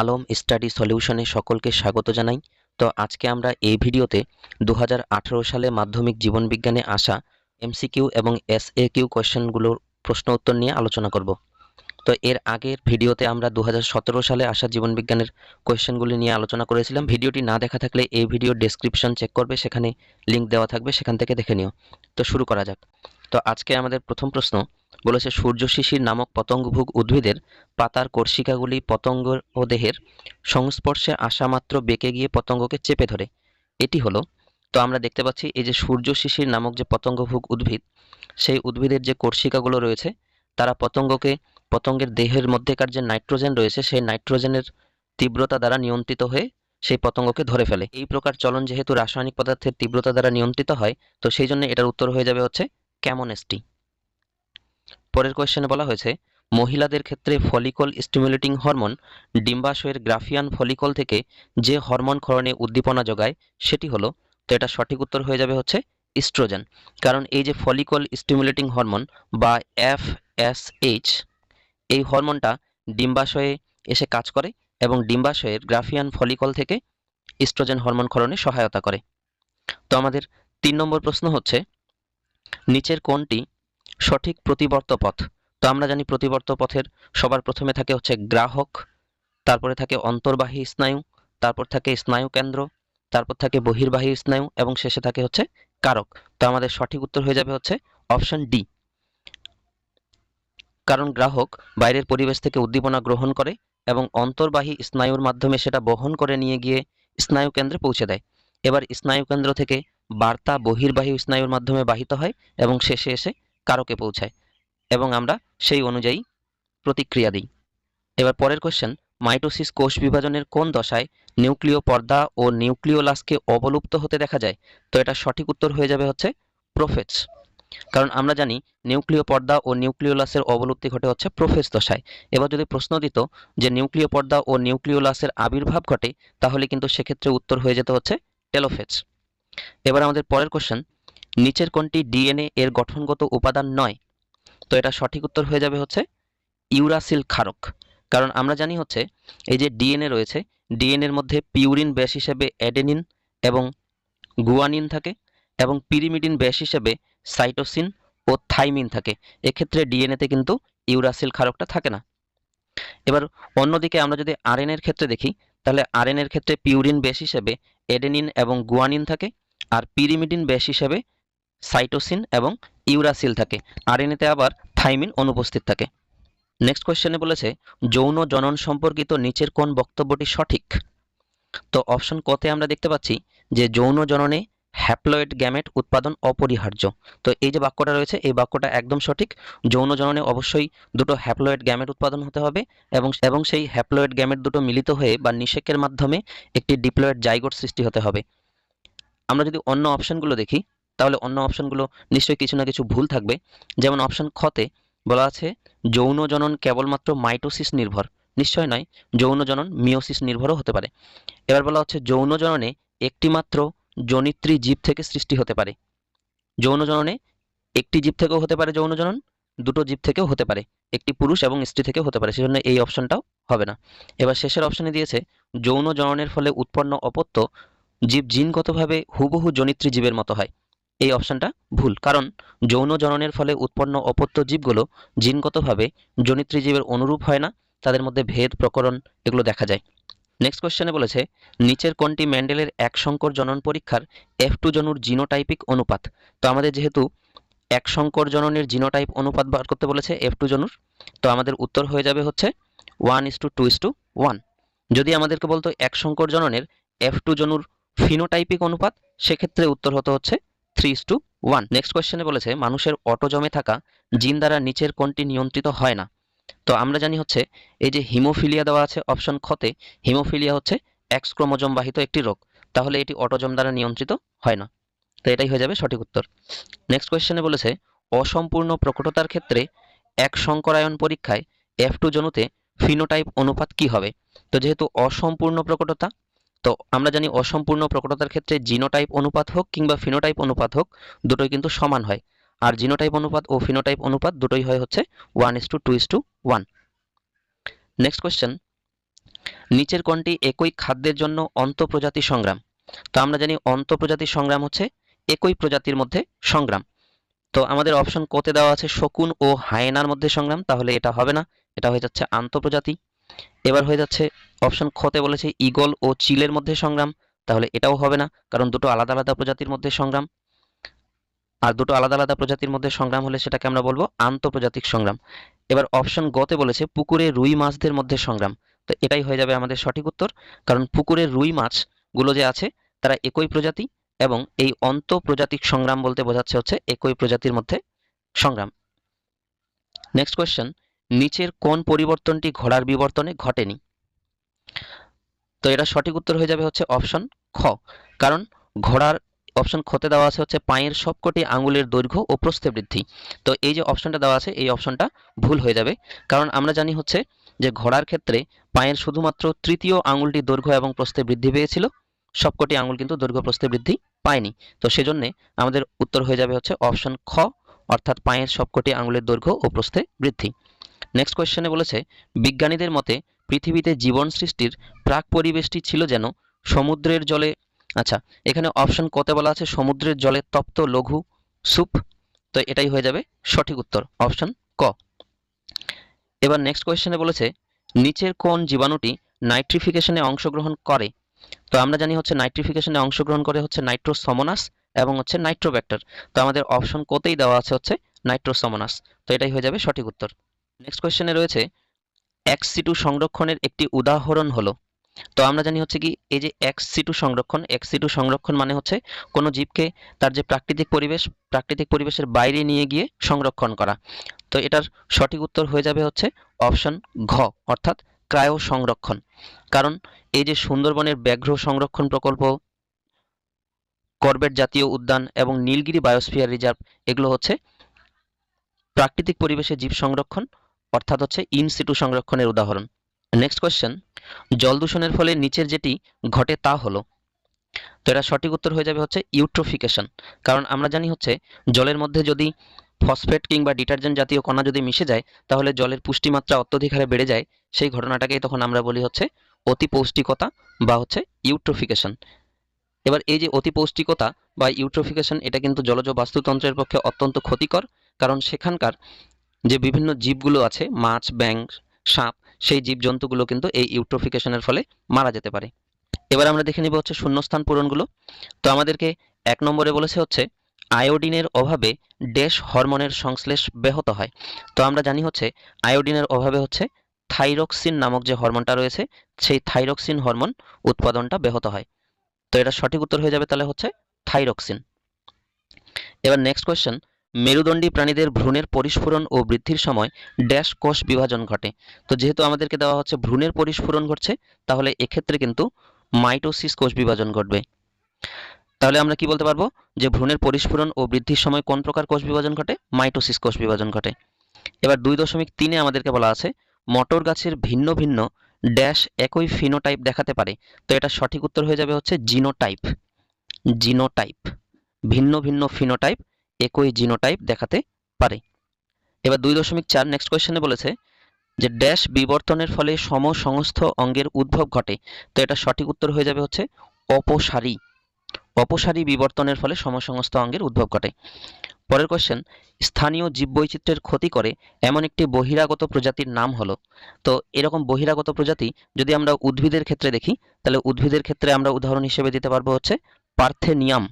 Alam study সলিউশনে সকলকে স্বাগত জানাই। তো আজকে আমরা এই ভিডিওতে দু হাজার আঠেরো সালে মাধ্যমিক জীবনবিজ্ঞানে আসা এমসিকিউ এবং এস এ কিউ কোয়েশ্চেনগুলোর প্রশ্ন উত্তর নিয়ে আলোচনা করব। তো এর আগের ভিডিওতে আমরা দু হাজার সতেরো সালে আসা জীবনবিজ্ঞানের কোয়েশ্চেনগুলি নিয়ে আলোচনা করেছিলাম। ভিডিওটি না দেখা থাকলে এই ভিডিও ডেসক্রিপশন চেক করবে, সেখানে লিংক দেওয়া থাকবে, সেখান থেকে দেখে নিও। তো শুরু করা যাক। তো আজকে আমাদের প্রথম প্রশ্ন বলেছে, সূর্য শিশির নামক পতঙ্গভুক উদ্ভিদের পাতার কর্ষিকাগুলি পতঙ্গ ও দেহের সংস্পর্শে আসা মাত্র বেঁকে গিয়ে পতঙ্গকে চেপে ধরে। এটি হলো, তো আমরা দেখতে পাচ্ছি এই যে সূর্য শিশির নামক যে পতঙ্গভুক উদ্ভিদ, সেই উদ্ভিদের যে কর্ষিকাগুলো রয়েছে, তারা পতঙ্গকে, পতঙ্গের দেহের মধ্যেকার যে নাইট্রোজেন রয়েছে, সেই নাইট্রোজেনের তীব্রতা দ্বারা নিয়ন্ত্রিত হয়ে সেই পতঙ্গকে ধরে ফেলে। এই প্রকার চলন যেহেতু রাসায়নিক পদার্থের তীব্রতা দ্বারা নিয়ন্ত্রিত হয়, তো সেই জন্য এটার উত্তর হয়ে যাবে হচ্ছে ক্যামনেস্টি। পরের কোয়েশ্চেনে বলা হয়েছে, মহিলাদের ক্ষেত্রে ফলিকল স্টিমুলেটিং হরমোন ডিম্বাশয়ের গ্রাফিয়ান ফলিকল থেকে যে হরমোন ক্ষরণে উদ্দীপনা যোগায়, সেটি হলো, তো এটা সঠিক উত্তর হয়ে যাবে হচ্ছে ইস্ট্রোজেন কারণ এই যে ফলিকল স্টিমুলেটিং হরমোন বা এফ এস এইচ এই হরমোনটা ডিম্বাশয়ে এসে কাজ করে এবং ডিম্বাশয়ের গ্রাফিয়ান ফলিকল থেকে ইস্ট্রোজেন হরমোন ক্ষরণে সহায়তা করে। তো আমাদের তিন নম্বর প্রশ্ন হচ্ছে, নিচের কোনটি সঠিক প্রতিবর্ত পথ। তো আমরা জানি প্রতিবর্ত পথের সবার প্রথমে থাকে হচ্ছে গ্রাহক, তারপরে থাকে অন্তর্বাহী স্নায়ু, তারপর থাকে স্নায়ু কেন্দ্র, তারপর থাকে বহির্বাহী স্নায়ু এবং শেষে থাকে হচ্ছে কারক। তো আমাদের সঠিক উত্তর হয়ে যাবে হচ্ছে অপশন ডি। কারণ গ্রাহক বাইরের পরিবেশ থেকে উদ্দীপনা গ্রহণ করে এবং অন্তর্বাহী স্নায়ুর মাধ্যমে সেটা বহন করে নিয়ে গিয়ে স্নায়ু কেন্দ্রে পৌঁছে দেয়। এবার স্নায়ু কেন্দ্র থেকে বার্তা বহির্বাহী স্নায়ুর মাধ্যমে বাহিত হয় এবং শেষে এসে কারকে পৌঁছায়, এবং আমরা সেই অনুযায়ী প্রতিক্রিয়া দিই। এবার পরের কোশ্চেন মাইটোসিস কোষ বিভাজনের কোন দশায় নিউক্লিয় পর্দা ও নিউক্লিওলাসকে অবলুপ্ত হতে দেখা যায়? তো এটা সঠিক উত্তর হয়ে যাবে হচ্ছে প্রোফেজ কারণ আমরা জানি নিউক্লিয় পর্দা ও নিউক্লিওলাসের অবলুপ্তি ঘটে হচ্ছে প্রোফেজ দশায়। এবার যদি প্রশ্ন দিত যে নিউক্লিয় পর্দা ও নিউক্লিওলাসের আবির্ভাব ঘটে, তাহলে কিন্তু সেক্ষেত্রে উত্তর হয়ে যেতে হচ্ছে টেলোফেজ এবার আমাদের পরের কোশ্চেন নিচের কোনটি ডিএনএ এর গঠনগত উপাদান নয়। তো এটা সঠিক উত্তর হয়ে যাবে হচ্ছে ইউরাসিল ক্ষারক। কারণ আমরা জানি হচ্ছে এই যে ডিএনএ রয়েছে, ডিএনএর মধ্যে পিউরিন ব্যাস হিসেবে অ্যাডেনিন এবং গুয়ানিন থাকে এবং পিরিমিডিন ব্যাস হিসেবে সাইটোসিন ও থাইমিন থাকে। এক্ষেত্রে ডিএনএতে কিন্তু ইউরাসিল ক্ষারকটা থাকে না। এবার অন্যদিকে আমরা যদি আরএনএর ক্ষেত্রে দেখি, তাহলে আরএনএর ক্ষেত্রে পিউরিন ব্যাস হিসেবে এডেনিন এবং গুয়ানিন থাকে, আর পিরিমিডিন ব্যাস হিসেবে সাইটোসিন এবং ইউরাসিল থাকে। আর আরএনএতে আবার থাইমিন অনুপস্থিত থাকে। নেক্সট কোয়েশ্চেনে বলেছে, যৌন জনন সম্পর্কিত নিচের কোন বক্তব্যটি সঠিক? তো অপশন কতে আমরা দেখতে পাচ্ছি যে যৌন জননে হ্যাপ্লয়েড গ্যামেট উৎপাদন অপরিহার্য। তো এই যে বাক্যটা রয়েছে, এই বাক্যটা একদম সঠিক। যৌন জননে অবশ্যই দুটো হ্যাপ্লয়েড গ্যামেট উৎপাদন হতে হবে এবং এবং সেই হ্যাপ্লয়েড গ্যামেট দুটো মিলিত হয়ে বা নিষেকের মাধ্যমে একটি ডিপ্লয়েড জাইগোট সৃষ্টি হতে হবে। আমরা যদি অন্য অপশনগুলো দেখি তাহলে অন্য অপশনগুলো নিশ্চয়ই কিছু না কিছু ভুল থাকবে। যেমন অপশন খতে বলা আছে, যৌন জনন কেবলমাত্র মাইটোসিস নির্ভর। নিশ্চয় নয়, যৌন জনন মিওসিস নির্ভরও হতে পারে। এবার বলা হচ্ছে যৌন জননে একটিমাত্র জনিত্রী জীব থেকে সৃষ্টি হতে পারে। যৌন জননে একটি জীব থেকেও হতে পারে যৌন জনন, দুটো জীব থেকেও হতে পারে। একটি পুরুষ এবং স্ত্রী থেকেও হতে পারে, সেজন্য এই অপশনটাও হবে না। এবার শেষের অপশনে দিয়েছে, যৌন জননের ফলে উৎপন্ন অপত্য জীব জিনগতভাবে হুবহু জনিত্রী জীবের মতো হয়। এই অপশনটা ভুল। কারণ যৌন জননের ফলে উৎপন্ন অপত্য জীবগুলো জিনগতভাবে জনিত্রী জীবের অনুরূপ হয় না, তাদের মধ্যে ভেদ, প্রকরণ এগুলো দেখা যায়। নেক্সট কোয়েশ্চেনে বলেছে, নিচের কোনটি ম্যান্ডেলের এক সংকর জনন পরীক্ষার এফ টু জনুর জিনোটাইপিক অনুপাত? তো আমাদের যেহেতু এক সংকর জননের জিনোটাইপ অনুপাত বার করতে বলেছে এফ টু জনুর, তো আমাদের উত্তর হয়ে যাবে হচ্ছে one is to two two is to one আমাদেরকে বলতো এক সংকর জননের এফ টু জনুর ফিনোটাইপিক অনুপাত, সেক্ষেত্রে উত্তর হতে হচ্ছে three is to one next কোয়েশ্চেনে বলেছে, মানুষের অটোজমে থাকা জিন দ্বারা নিচের কোনটি নিয়ন্ত্রিত হয় না। তো আমরা জানি হচ্ছে, এই যে হিমোফিলিয়া দেওয়া আছে অপশন খতে হিমোফিলিয়া হচ্ছে এক্স ক্রোমোজোম বাহিত একটি রোগ। তাহলে এটি অটোজম দ্বারা নিয়ন্ত্রিত হয় না। তো এটাই হয়ে যাবে সঠিক উত্তর। নেক্সট কোয়েশ্চেনে বলেছে, অসম্পূর্ণ প্রকটতার ক্ষেত্রে এক সংকরায়ন পরীক্ষায় এফ টু জনুতে ফিনোটাইপ অনুপাত কি হবে? তো যেহেতু অসম্পূর্ণ প্রকটতা তো আমরা জানি অসম্পূর্ণ প্রকটতার ক্ষেত্রে জিনোটাইপ অনুপাত হোক কিংবা ফিনোটাইপ অনুপাত হোক, দুটোই কিন্তু সমান হয়। আর জিনোটাইপ অনুপাত ও ফিনোটাইপ অনুপাত দুটোই হয় হচ্ছে one is to two is to one next question নিচের কোনটি একই খাদ্যের জন্য অন্তঃপ্রজাতি সংগ্রাম। তো আমরা জানি অন্তঃপ্রজাতি সংগ্রাম হচ্ছে একই প্রজাতির মধ্যে সংগ্রাম। তো আমাদের অপশন কোতে দেওয়া আছে শকুন ও হায়েনার মধ্যে সংগ্রাম, তাহলে এটা হবে না, এটা হয়ে যাচ্ছে আন্তঃপ্রজাতি। এবার হয়ে যাচ্ছে অপশন খতে বলেছে ঈগল ও চিলের মধ্যে সংগ্রাম, তাহলে এটাও হবে না, কারণ দুটো আলাদা আলাদা প্রজাতির মধ্যে সংগ্রাম। আর দুটো আলাদা আলাদা প্রজাতির মধ্যে সংগ্রাম হলে সেটাকে আমরা বলব আন্তঃপ্রজাতিক সংগ্রাম। এবার অপশন গতে বলেছে পুকুরে রুই মাছদের মধ্যে সংগ্রাম। তো এটাই হয়ে যাবে আমাদের সঠিক উত্তর, কারণ পুকুরের রুই মাছগুলো যে আছে, তারা একই প্রজাতি এবং এই অন্তঃপ্রজাতিক সংগ্রাম বলতে বোঝাচ্ছে হচ্ছে একই প্রজাতির মধ্যে সংগ্রাম। নেক্সট কোয়েশ্চেন নিচের কোন পরিবর্তনটি ঘোড়ার বিবর্তনে ঘটেনি? তো এটা সঠিক উত্তর হয়ে যাবে হচ্ছে অপশন খ। কারণ ঘোড়ার অপশন খতে দেওয়া আছে হচ্ছে পায়ের সবকটি আঙ্গুলের দৈর্ঘ্য ও প্রস্থে বৃদ্ধি। তো এই যে অপশনটা দেওয়া আছে, এই অপশনটা ভুল হয়ে যাবে। কারণ আমরা জানি হচ্ছে যে ঘোড়ার ক্ষেত্রে পায়ের শুধুমাত্র তৃতীয় আঙুলটি দৈর্ঘ্য এবং প্রস্থে বৃদ্ধি পেয়েছিল, সবকটি আঙুল কিন্তু দৈর্ঘ্য প্রস্থে বৃদ্ধি পায়নি। তো সেজন্যে আমাদের উত্তর হয়ে যাবে হচ্ছে অপশন খ, অর্থাৎ পায়ের সবকটি আঙুলের দৈর্ঘ্য ও প্রস্থে বৃদ্ধি। নেক্সট কোয়েশ্চেনে বলেছে, বিজ্ঞানীদের মতে পৃথিবীতে জীবন সৃষ্টির প্রাক পরিবেশটি ছিল যেন সমুদ্রের জলে আচ্ছা এখানে অপশন কতে বলা আছে, সমুদ্রের জলে তপ্ত লঘু স্যুপ। তো এটাই হয়ে যাবে সঠিক উত্তর অপশন ক। এবার নেক্সট কোয়েশ্চেনে বলেছে, নিচের কোন জীবাণুটি নাইট্রিফিকেশনে অংশগ্রহণ করে? তো আমরা জানি হচ্ছে নাইট্রিফিকেশনে অংশগ্রহণ করে হচ্ছে নাইট্রোসমোনাস এবং হচ্ছে নাইট্রোব্যাক্টার তো আমাদের অপশন কোতেই দেওয়া আছে হচ্ছে নাইট্রোসমোনাস তো এটাই হয়ে যাবে সঠিক উত্তর। নেক্সট কোয়েশ্চেনে রয়েছে এক্স সিটু সংরক্ষণের একটি উদাহরণ হলো। তো আমরা জানি হচ্ছে কি, এই যে এক্স সিটু সংরক্ষণ এক্স সিটু সংরক্ষণ মানে হচ্ছে কোনো জীবকে তার যে প্রাকৃতিক পরিবেশ, প্রাকৃতিক পরিবেশের বাইরে নিয়ে গিয়ে সংরক্ষণ করা। তো এটার সঠিক উত্তর হয়ে যাবে হচ্ছে অপশন ঘ, অর্থাৎ ক্রায়ো সংরক্ষণ কারণ এই যে সুন্দরবনের ব্যাঘ্র সংরক্ষণ প্রকল্প, করবেট জাতীয় উদ্যান এবং নীলগিরি বায়োস্ফিয়ার রিজার্ভ, এগুলো হচ্ছে প্রাকৃতিক পরিবেশে জীব সংরক্ষণ অর্থাৎ হচ্ছে ইন সিটু সংরক্ষণের উদাহরণ। নেক্সট কোয়েশ্চেন জল দূষণের ফলে নিচের যেটি ঘটে তা হলো। তো এটা সঠিক উত্তর হয়ে যাবে হচ্ছে ইউট্রোফিকেশন কারণ আমরা জানি হচ্ছে জলের মধ্যে যদি ফসফেট কিংবা ডিটারজেন্ট জাতীয় কণা যদি মিশে যায়, তাহলে জলের পুষ্টিমাত্রা অত্যধিক হারে বেড়ে যায়। সেই ঘটনাটাকেই তখন আমরা বলি হচ্ছে অতি পৌষ্টিকতা বা হচ্ছে ইউট্রোফিকেশন এবার এই যে অতি পৌষ্টিকতা বা ইউট্রোফিকেশন এটা কিন্তু জলজ বাস্তুতন্ত্রের পক্ষে অত্যন্ত ক্ষতিকর। কারণ সেখানকার যে বিভিন্ন জীবগুলো আছে, মাছ ব্যাং সাপ, সেই জীবজন্তুগুলো কিন্তু এই ইউট্রোফিকেশনের ফলে মারা যেতে পারে। এবার আমরা দেখে নিব হচ্ছে শূন্যস্থান পূরণগুলো। তো আমাদেরকে এক নম্বরে বলেছে হচ্ছে, আয়োডিনের অভাবে ড্যাশ হরমোনের সংশ্লেষ ব্যাহত হয়। তো আমরা জানি হচ্ছে, আয়োডিনের অভাবে হচ্ছে থাইরক্সিন নামক যে হরমোনটা রয়েছে, সেই থাইরক্সিন হরমোন উৎপাদনটা ব্যাহত হয়। তো এটা সঠিক উত্তর হয়ে যাবে তাহলে হচ্ছে থাইরক্সিন। এবার নেক্সট কোয়েশ্চেন মেরুদণ্ডী প্রাণীদের ভ্রূণের পরিস্ফুরণ ও বৃদ্ধির সময় ড্যাশ কোষ বিভাজন ঘটে। তো যেহেতু আমাদেরকে দেওয়া হচ্ছে ভ্রূণের পরিস্ফুরণ ঘটছে, তাহলে এক্ষেত্রে কিন্তু মাইটোসিস কোষ বিভাজন ঘটবে। তাহলে আমরা কি বলতে পারব? যে ভ্রূণের পরিস্ফুরণ ও বৃদ্ধির সময় কোন প্রকার কোষ বিভাজন ঘটে? মাইটোসিস কোষ বিভাজন ঘটে। এবার দুই দশমিক তিনে আমাদেরকে বলা আছে, মটর গাছের ভিন্ন ভিন্ন ড্যাশ একই ফিনোটাইপ দেখাতে পারে। তো এটা সঠিক উত্তর হয়ে যাবে হচ্ছে জিনোটাইপ। জিনোটাইপ। ভিন্ন ভিন্ন ফিনোটাইপ একই জিনোটাইপ দেখাতে পারে। এবার দুই দশমিক চার নেক্সট কোয়েশ্চেনে বলেছে যে ড্যাশ বিবর্তনের ফলে সমসংস্থ অঙ্গের উদ্ভব ঘটে। তো এটা সঠিক উত্তর হয়ে যাবে হচ্ছে অপসারী। অপসারী বিবর্তনের ফলে সমসংস্থ অঙ্গের উদ্ভব ঘটে। পরের কোয়েশ্চেন স্থানীয় জীববৈচিত্র্যের ক্ষতি করে এমন একটি বহিরাগত প্রজাতির নাম হলো। তো এরকম বহিরাগত প্রজাতি যদি আমরা উদ্ভিদের ক্ষেত্রে দেখি, তাহলে উদ্ভিদের ক্ষেত্রে আমরা উদাহরণ হিসেবে দিতে পারব হচ্ছে পার্থেনিয়াম।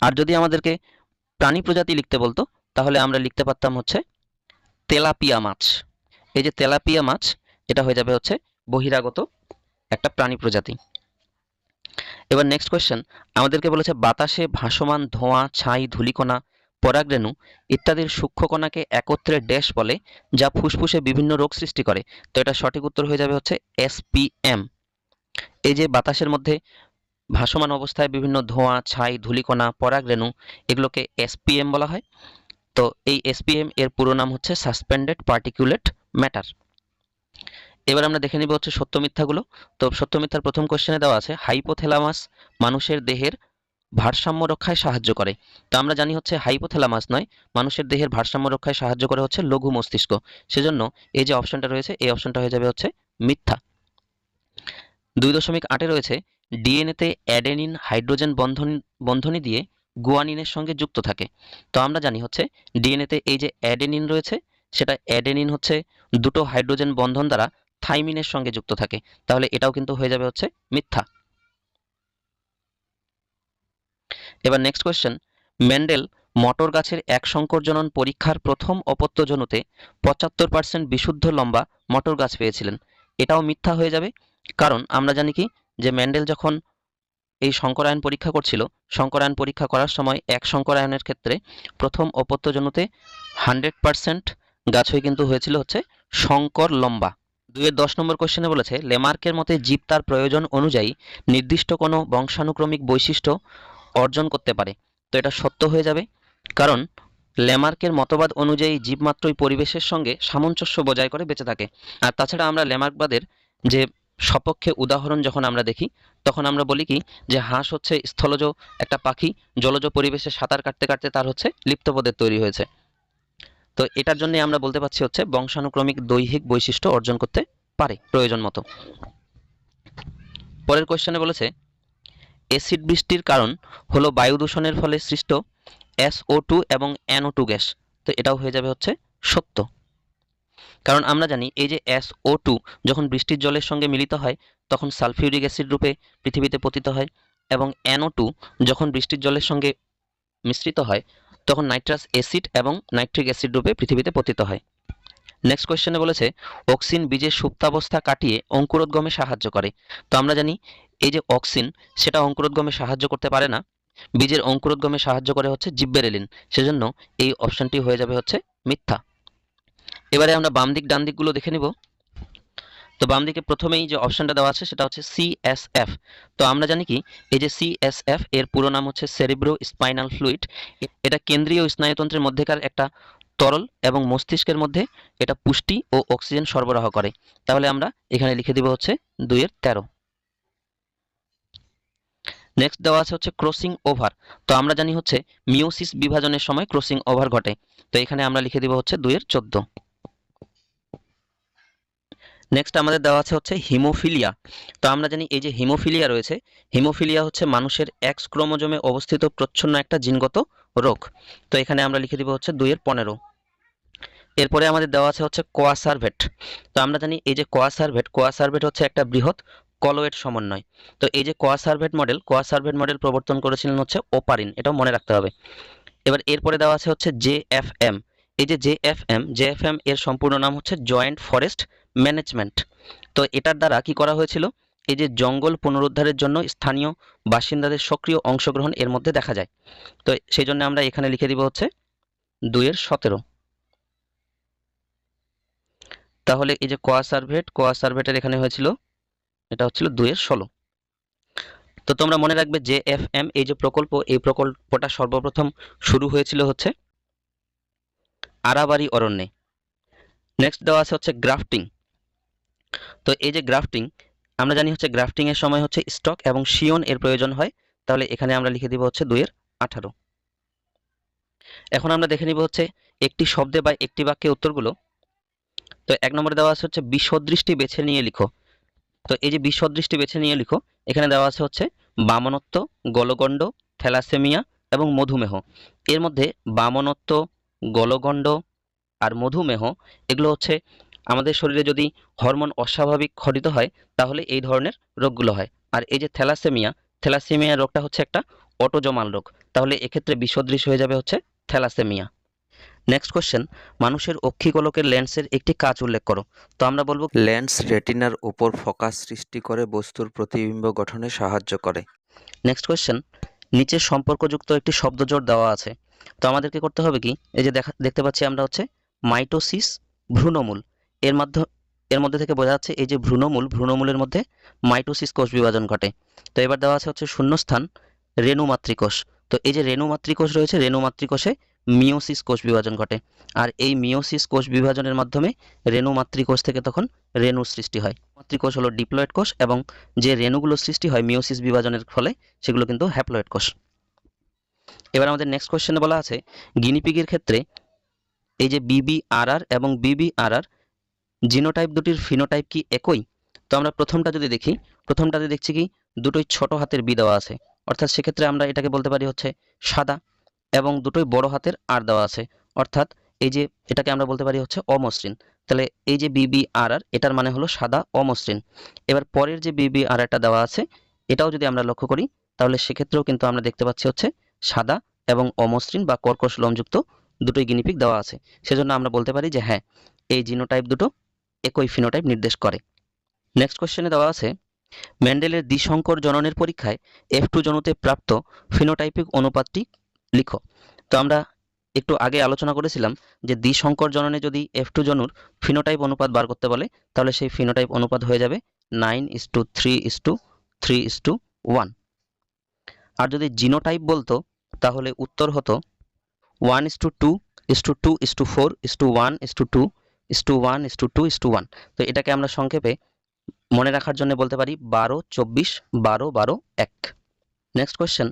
আর যদি আমাদেরকে প্রাণী প্রজাতি লিখতে বলতো, তাহলে আমরা লিখতে পারতাম হচ্ছে তেলাপিয়া মাছ। এই যে তেলাপিয়া মাছ, এটা হয়ে যাবে হচ্ছে বহিরাগত একটা প্রাণী প্রজাতি। এবার নেক্সট কোয়েশ্চেন আমাদেরকে বলেছে বাতাসে ভাসমান ধোঁয়া, ছাই, ধূলিকণা, পরাগরেণু ইত্যাদির সূক্ষ্মকণাকে একত্রে ড্যাশ বলে, যা ফুসফুসে বিভিন্ন রোগ সৃষ্টি করে। তো এটা সঠিক উত্তর হয়ে যাবে হচ্ছে এসপিএম এই যে বাতাসের মধ্যে ভাসমান অবস্থায় বিভিন্ন ধোঁয়া, ছাই, ধূলিকণা, পরাগরেণু এগুলোকে এসপিএম বলা হয়। তো এই এসপিএম এর পুরো নাম হচ্ছে সাসপেন্ডেড পার্টিকুলেট ম্যাটার এবার আমরা দেখে নিব হচ্ছে সত্য মিথ্যাগুলো। তো সত্য মিথ্যার প্রথম কোশ্চেনে দেওয়া আছে হাইপোথ্যালামাস মানুষের দেহের ভারসাম্য রক্ষায় সাহায্য করে। তো আমরা জানি হচ্ছে হাইপোথ্যালামাস নয়, মানুষের দেহের ভারসাম্য রক্ষায় সাহায্য করে হচ্ছে লঘু মস্তিষ্ক। সেজন্য এই যে অপশনটা রয়েছে, এই অপশনটা হয়ে যাবে হচ্ছে মিথ্যা। দুই দশমিক আটে রয়েছে ডিএনএতে অ্যাডেনিন হাইড্রোজেন বন্ধন, বন্ধনী দিয়ে গুয়ানিনের সঙ্গে যুক্ত থাকে। তো আমরা জানি হচ্ছে ডিএনএতে এই যে অ্যাডেনিন রয়েছে, সেটা অ্যাডেনিন হচ্ছে দুটো হাইড্রোজেন বন্ধন দ্বারা থাইমিনের সঙ্গে যুক্ত থাকে। তাহলে এটাও কিন্তু হয়ে যাবে হচ্ছে মিথ্যা। এবার নেক্সট কোয়েশ্চেন মেন্ডেল মটর গাছের এক সংকর জনন পরীক্ষার প্রথম অপত্য জনুতে পঁচাত্তর পার্সেন্ট বিশুদ্ধ লম্বা মটর গাছ পেয়েছিলেন। এটাও মিথ্যা হয়ে যাবে, কারণ আমরা জানি কি যে ম্যান্ডেল যখন এই শঙ্করায়ন পরীক্ষা করছিল, শঙ্করায়ন পরীক্ষা করার সময় এক শঙ্করায়নের ক্ষেত্রে প্রথম অপত্য জনুতে হান্ড্রেড পার্সেন্ট গাছ হয়ে কিন্তু হয়েছিল হচ্ছে শঙ্কর লম্বা। দুয়ের দশ নম্বর কোশ্চেনে বলেছে, লেমার্কের মতে জীব তার প্রয়োজন অনুযায়ী নির্দিষ্ট কোনো বংশানুক্রমিক বৈশিষ্ট্য অর্জন করতে পারে। তো এটা সত্য হয়ে যাবে, কারণ লেমার্কের মতবাদ অনুযায়ী জীব মাত্রই পরিবেশের সঙ্গে সামঞ্জস্য বজায় করে বেঁচে থাকে। আর তাছাড়া আমরা লেমার্কবাদের যে সপক্ষে উদাহরণ যখন আমরা দেখি, তখন আমরা বলি কি যে হাঁস হচ্ছে স্থলজ একটা পাখি, জলজ পরিবেশে সাঁতার কাটতে কাটতে তার হচ্ছে লিপ্তপদের তৈরি হয়েছে। তো এটার জন্য আমরা বলতে পারছি হচ্ছে বংশানুক্রমিক দৈহিক বৈশিষ্ট্য অর্জন করতে পারে প্রয়োজন মতো। পরের কোয়েশ্চনে বলেছে, অ্যাসিড বৃষ্টির কারণ হলো বায়ু দূষণের ফলে সৃষ্ট এসও টু এবং এনও টু গ্যাস। তো এটাও হয়ে যাবে হচ্ছে সত্য। কারণ আমরা জানি এই যে এস ও টু যখন বৃষ্টির জলের সঙ্গে মিলিত হয়, তখন সালফিউরিক অ্যাসিড রূপে পৃথিবীতে পতিত হয় এবং এনও টু যখন বৃষ্টির জলের সঙ্গে মিশ্রিত হয়, তখন নাইট্রাস অ্যাসিড এবং নাইট্রিক অ্যাসিড রূপে পৃথিবীতে পতিত হয়। নেক্সট কোয়েশ্চেনে বলেছে, অক্সিন বীজের সুপ্তাবস্থা কাটিয়ে অঙ্কুরোদ্গমে সাহায্য করে। তো আমরা জানি এই যে অক্সিন, সেটা অঙ্কুরোদ্গমে সাহায্য করতে পারে না। বীজের অঙ্কুরোদ্গমে সাহায্য করে হচ্ছে জিব্বেরেলিন। সেজন্য এই অপশনটি হয়ে যাবে হচ্ছে মিথ্যা। এবারে আমরা বাম দিক ডান দিকগুলো দেখে নিব। তো বাম দিকে প্রথমেই যে অপশনটা দেওয়া আছে, সেটা হচ্ছে সিএসএফ তো আমরা জানি কি, এই যে সিএসএফ এর পুরো নাম হচ্ছে সেরিব্রো স্পাইনাল ফ্লুইড এটা কেন্দ্রীয় স্নায়ুতন্ত্রের মধ্যেকার একটা তরল এবং মস্তিষ্কের মধ্যে এটা পুষ্টি ও অক্সিজেন সরবরাহ করে। তাহলে আমরা এখানে লিখে দিব হচ্ছে দুইয়ের তেরো। নেক্সট দেওয়া আছে হচ্ছে ক্রসিং ওভার তো আমরা জানি হচ্ছে মিওসিস বিভাজনের সময় ক্রসিং ওভার ঘটে। তো এখানে আমরা লিখে দিব হচ্ছে দুইয়ের চোদ্দ। নেক্সট আমাদের দেওয়া আছে হচ্ছে হিমোফিলিয়া। তো আমরা জানি এই যে হিমোফিলিয়া রয়েছে, হিমোফিলিয়া হচ্ছে মানুষের এক্স ক্রোমোজোমে অবস্থিত প্রচ্ছন্ন একটা জিনগত রোগ। তো এখানে আমরা লিখে দিব হচ্ছে দুইয়ের পনেরো। এরপরে আমাদের দেওয়া আছে হচ্ছে কোয়াসারভেট। তো আমরা জানি এই যে কোয়াসারভেট কোয়াসারভেট হচ্ছে একটা বৃহৎ কলোয়েট সমন্বয়। তো এই যে কোয়াসারভেট মডেল কোয়াসারভেট মডেল প্রবর্তন করেছিলেন হচ্ছে ওপারিন, এটাও মনে রাখতে হবে। এবার এরপরে দেওয়া আছে হচ্ছে জে এফ এম। এই যে J F M, J F M এর সম্পূর্ণ নাম হচ্ছে জয়েন্ট ফরেস্ট ম্যানেজমেন্ট তো এটার দ্বারা কি করা হয়েছিল? এই যে জঙ্গল পুনরুদ্ধারের জন্য স্থানীয় বাসিন্দাদের সক্রিয় অংশগ্রহণ এর মধ্যে দেখা যায়। তো সেই জন্য আমরা এখানে লিখে দিব হচ্ছে দুইয়ের সতেরো। তাহলে এই যে কোয়া সার্ভেট, কোয়া সার্ভেটের এখানে হয়েছিল, এটা হচ্ছিল দুইয়ের ষোলো। তো তোমরা মনে রাখবে যে এফ এম এই যে প্রকল্প, এই প্রকল্পটা সর্বপ্রথম শুরু হয়েছিল হচ্ছে আরাবাড়ি অরণ্যে। নেক্সট দেওয়া আছে হচ্ছে গ্রাফটিং। তো এই যে গ্রাফটিং আমরা জানি হচ্ছে গ্রাফটিং এর সময় হচ্ছে স্টক এবং শিওন এর প্রয়োজন হয়। তাহলে এখানে আমরা লিখে দিব হচ্ছে দুইয়ের আঠারো। এখন আমরা দেখে নিব হচ্ছে একটি শব্দে বা একটি বাক্যে উত্তরগুলো। তো এক নম্বরে দেওয়া আছে হচ্ছে বিসদৃষ্টি বেছে নিয়ে লিখো। তো এই যে বিসদৃষ্টি বেছে নিয়ে লিখো, এখানে দেওয়া আছে হচ্ছে বামনত্ব, গলগণ্ড, থ্যালাসেমিয়া এবং মধুমেহ। এর মধ্যে বামনত্ব, গলগণ্ড আর মধুমেহ, এগুলো হচ্ছে আমাদের শরীরে যদি হরমোন অস্বাভাবিক ঘটিত হয় তাহলে এই ধরনের রোগগুলো হয়। আর এই যে থ্যালাসেমিয়া থ্যালাসেমিয়া রোগটা হচ্ছে একটা অটোজমাল রোগ। তাহলে এক্ষেত্রে বিসদৃশ হয়ে যাবে হচ্ছে থ্যালাসেমিয়া। নেক্সট কোশ্চেন মানুষের অক্ষিগোলকের লেন্সের একটি কাজ উল্লেখ করো। তো আমরা বলব লেন্স রেটিনার উপর ফোকাস সৃষ্টি করে বস্তুর প্রতিবিম্ব গঠনে সাহায্য করে। নেক্সট কোয়েশ্চেন নিচে সম্পর্কযুক্ত একটি শব্দজোড় দেওয়া আছে। তো আমাদেরকে করতে হবে কি? এই যে দেখা দেখতে পাচ্ছি আমরা হচ্ছে মাইটোসিস ভ্রূণমূল। এর মাধ্যমে এর মধ্যে থেকে বোঝা যাচ্ছে এই যে ভ্রূণমূল, ভ্রূণমূলের মধ্যে মাইটোসিস কোষ বিভাজন ঘটে। তো এবার দেওয়া আছে হচ্ছে শূন্যস্থান রেণু মাতৃকোষ তো এই যে রেণু মাতৃকোষ রয়েছে রেণু মাতৃকোষে মিওসিস কোষ বিভাজন ঘটে। আর এই মিওসিস কোষ বিভাজনের মাধ্যমে রেণু মাতৃকোষ থেকে তখন রেণু সৃষ্টি হয়। মাতৃকোষ হলো ডিপ্লয়েড কোষ এবং যে রেণুগুলো সৃষ্টি হয় মিওসিস বিভাজনের ফলে, সেগুলো কিন্তু হ্যাপ্লয়েড কোষ। এবার আমাদের নেক্সট কোশ্চেনে বলা আছে, গিনিপিগের ক্ষেত্রে এই যে বিবিআরআর এবং বিবিআরআর জিনোটাইপ দুটির ফিনোটাইপ কি একই? তো আমরা প্রথমটা যদি দেখি প্রথমটাতে দেখছি কি, দুটোই ছোট হাতের বি দেওয়া আছে। অর্থাৎ সেক্ষেত্রে আমরা এটাকে বলতে পারি হচ্ছে সাদা এবং দুটোই বড় হাতের আর দেওয়া আছে। অর্থাৎ এই যে এটাকে আমরা বলতে পারি হচ্ছে অমসৃণ। তাহলে এই যে বিবি আর আর, এটার মানে হলো সাদা অমসৃণ। এবার পরের যে বিবি আর একটা দেওয়া আছে, এটাও যদি আমরা লক্ষ্য করি, তাহলে সেক্ষেত্রেও কিন্তু আমরা দেখতে পাচ্ছি হচ্ছে সাদা এবং অমসৃণ বা কর্কশ লোমযুক্ত দুটোই গিনিপিক দেওয়া আছে। সেজন্য আমরা বলতে পারি যে হ্যাঁ এই জিনোটাইপ দুটো একই ফিনোটাইপ নির্দেশ করে। নেক্সট কোশ্চেনে দেওয়া আছে ম্যান্ডেলের দ্বিসংকর জননের পরীক্ষায় এফ টু জনুতে প্রাপ্ত ফিনোটাইপিক অনুপাতটি লিখো। তো আমরা একটু আগে আলোচনা করেছিলাম যে দ্বিসংকর জননে যদি এফ টু জনুর ফিনোটাইপ অনুপাত বার করতে বলে, তাহলে সেই ফিনোটাইপ অনুপাত হয়ে যাবে nine is to three is to three is two one আর যদি জিনোটাইপ বলতো, তাহলে উত্তর হতো one is to two is to two is to four is two one is to two is to one is to two is to one তো এটাকে আমরা সংক্ষেপে মনে রাখার জন্য বলতে পারি বারো, চব্বিশ, বারো বারো, এক। নেক্সট কোয়েশ্চেন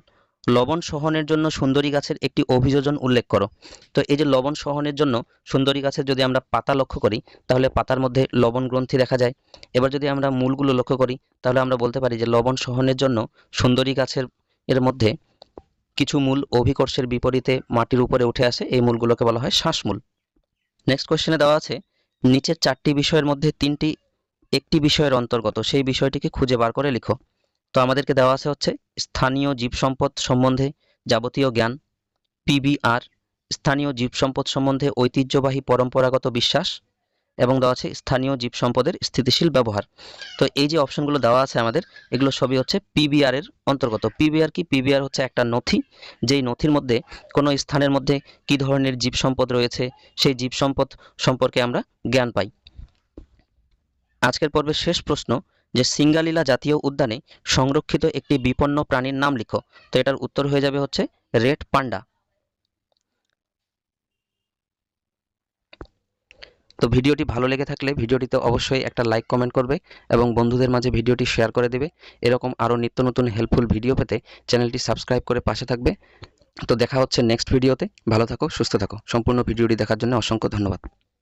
লবণ সহনের জন্য সুন্দরী গাছের একটি অভিযোজন উল্লেখ করো। তো এই যে লবণ সহনের জন্য সুন্দরী গাছের যদি আমরা পাতা লক্ষ্য করি, তাহলে পাতার মধ্যে লবণ গ্রন্থি দেখা যায়। এবার যদি আমরা মূলগুলো লক্ষ্য করি, তাহলে আমরা বলতে পারি যে লবণ সহনের জন্য সুন্দরী গাছের এর মধ্যে কিছু মূল অভিকর্ষের বিপরীতে মাটির উপরে উঠে আসে, এই মূলগুলোকে বলা হয় শ্বাসমূল। নেক্সট কোয়েশ্চেনে দেওয়া আছে, নিচের চারটি বিষয়ের মধ্যে তিনটি, একটি বিষয়ের অন্তর্গত, সেই বিষয়টিকে খুঁজে বার করে লিখো। তো আমাদেরকে দেওয়া আছে হচ্ছে, স্থানীয় জীব সম্পদ সম্বন্ধে যাবতীয় জ্ঞান পিবিআর স্থানীয় জীব সম্পদ সম্বন্ধে ঐতিহ্যবাহী পরম্পরাগত বিশ্বাস এবং দেওয়া আছে স্থানীয় জীব সম্পদের স্থিতিশীল ব্যবহার। তো এই যে অপশনগুলো দেওয়া আছে আমাদের, এগুলো সবই হচ্ছে পিবিআর এর অন্তর্গত। পিবিআর কি? পিবিআর হচ্ছে একটা নথি। যেই নথির মধ্যে কোনো স্থানের মধ্যে কি ধরনের জীব সম্পদ রয়েছে, সেই জীব সম্পদ সম্পর্কে আমরা জ্ঞান পাই। আজকের পর্বের শেষ প্রশ্ন, যে সিঙ্গালীলা জাতীয় উদ্যানে সংরক্ষিত একটি বিপন্ন প্রাণীর নাম লিখো। তো এটার উত্তর হয়ে যাবে হচ্ছে রেড পান্ডা। তো ভিডিওটি ভালো লেগে থাকলে ভিডিওটিতে অবশ্যই একটা লাইক কমেন্ট করবে এবং বন্ধুদের মাঝে ভিডিওটি শেয়ার করে দেবে। এরকম আরও নিত্য নতুন হেল্পফুল ভিডিও পেতে চ্যানেলটি সাবস্ক্রাইব করে পাশে থাকবে। তো দেখা হচ্ছে নেক্সট ভিডিওতে ভালো থাকো, সুস্থ থাকো। সম্পূর্ণ ভিডিওটি দেখার জন্য অসংখ্য ধন্যবাদ।